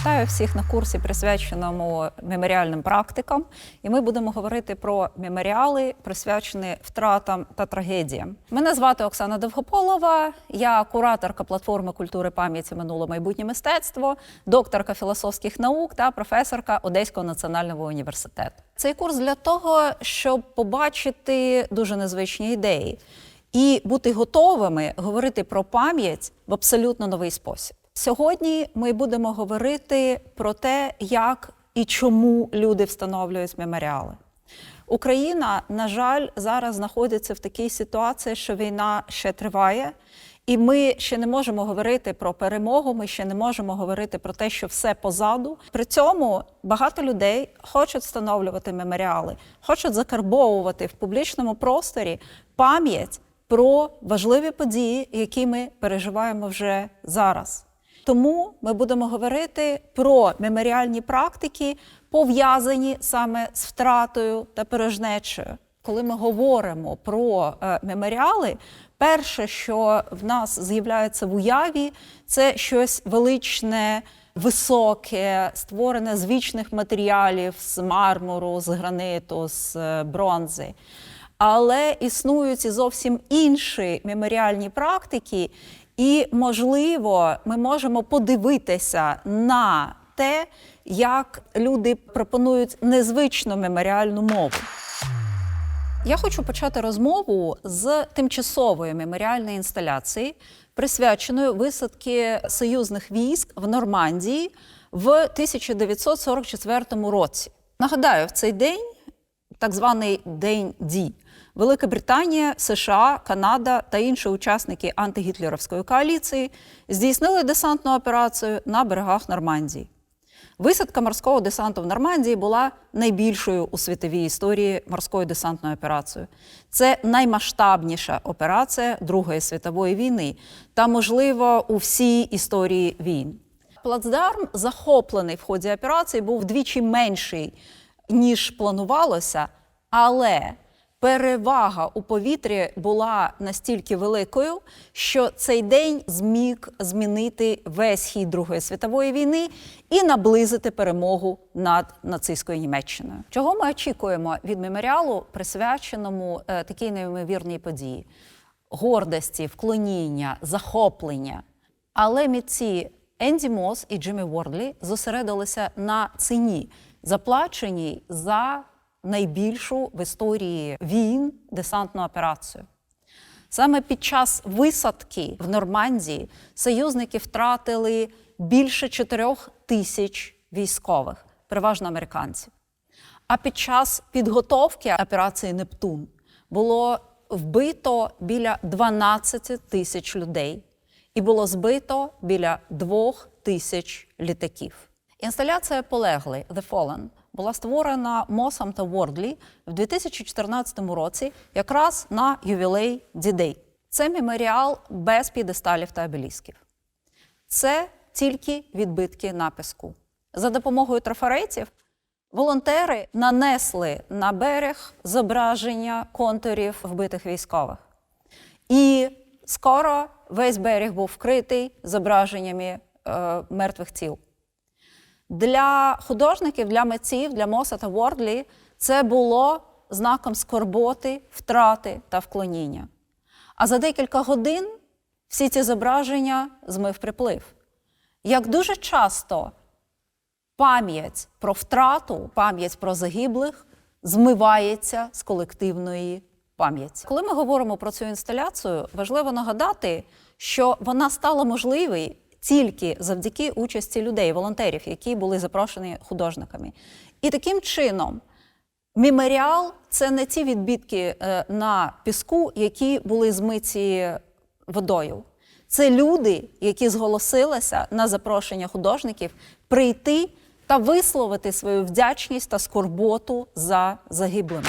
Вітаю всіх на курсі, присвяченому меморіальним практикам. І ми будемо говорити про меморіали, присвячені втратам та трагедіям. Мене звати Оксана Довгополова, я кураторка платформи культури пам'яті минуле майбутнє мистецтво, докторка філософських наук та професорка Одеського національного університету. Цей курс для того, щоб побачити дуже незвичні ідеї і бути готовими говорити про пам'ять в абсолютно новий спосіб. Сьогодні ми будемо говорити про те, як і чому люди встановлюють меморіали. Україна, на жаль, зараз знаходиться в такій ситуації, що війна ще триває, і ми ще не можемо говорити про перемогу. Ми ще не можемо говорити про те, що все позаду. При цьому багато людей хочуть встановлювати меморіали, хочуть закарбовувати в публічному просторі пам'ять про важливі події, які ми переживаємо вже зараз. Тому ми будемо говорити про меморіальні практики, пов'язані саме з втратою та порожнечею. Коли ми говоримо про е, меморіали, перше, що в нас з'являється в уяві, це щось величне, високе, створене з вічних матеріалів, з мармуру, з граниту, з е, бронзи. Але існують і зовсім інші меморіальні практики, і, можливо, ми можемо подивитися на те, як люди пропонують незвичну меморіальну мову. Я хочу почати розмову з тимчасової меморіальної інсталяції, присвяченої висадки союзних військ в Нормандії в 1944 році. Нагадаю, в цей день, так званий День Ді, Велика Британія, США, Канада та інші учасники антигітлерівської коаліції здійснили десантну операцію на берегах Нормандії. Висадка морського десанту в Нормандії була найбільшою у світовій історії морською десантною операцією. Це наймасштабніша операція Другої світової війни та, можливо, у всій історії війн. Плацдарм, захоплений в ході операції, був вдвічі менший, ніж планувалося, але перевага у повітрі була настільки великою, що цей день зміг змінити весь хід Другої світової війни і наблизити перемогу над нацистською Німеччиною. Чого ми очікуємо від меморіалу, присвяченому е, такій неймовірній події? Гордості, вклоніння, захоплення. Але митці Енді Мос і Джиммі Вордлі зосередилися на ціні, заплаченій за найбільшу в історії війн десантну операцію. Саме під час висадки в Нормандії союзники втратили більше 4 тисяч військових, переважно американців. А під час підготовки операції Нептун було вбито біля 12 тисяч людей і було збито біля 2 тисяч літаків. Інсталяція полегли The Fallen була створена Мосом та Вордлі в 2014 році, якраз на ювілей Дідей. Це меморіал без підесталів та обелісків. Це тільки відбитки на піску. За допомогою трафаретів волонтери нанесли на берег зображення контурів вбитих військових. І скоро весь берег був вкритий зображеннями е, мертвих тіл. Для художників, для митців, для Моса та Вордлі це було знаком скорботи, втрати та вклоніння. А за декілька годин всі ці зображення змив приплив. Як дуже часто пам'ять про втрату, пам'ять про загиблих змивається з колективної пам'яті. Коли ми говоримо про цю інсталяцію, важливо нагадати, що вона стала можливою тільки завдяки участі людей, волонтерів, які були запрошені художниками. І таким чином меморіал це не ті відбітки е, на піску, які були змиті водою. Це люди, які зголосилися на запрошення художників прийти та висловити свою вдячність та скорботу за загиблими.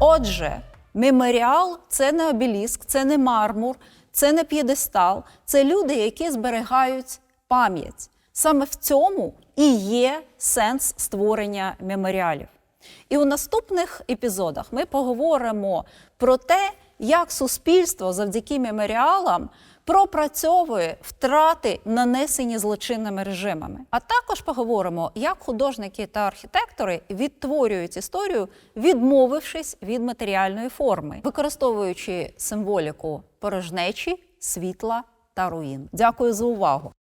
Отже, меморіал це не обеліск, це не мармур, це не п'єдестал, це люди, які зберігають пам'ять. Саме в цьому і є сенс створення меморіалів. І у наступних епізодах ми поговоримо про те, як суспільство завдяки меморіалам пропрацьовує втрати, нанесені злочинними режимами. А також поговоримо, як художники та архітектори відтворюють історію, відмовившись від матеріальної форми, використовуючи символіку порожнечі, світла та руїн. Дякую за увагу.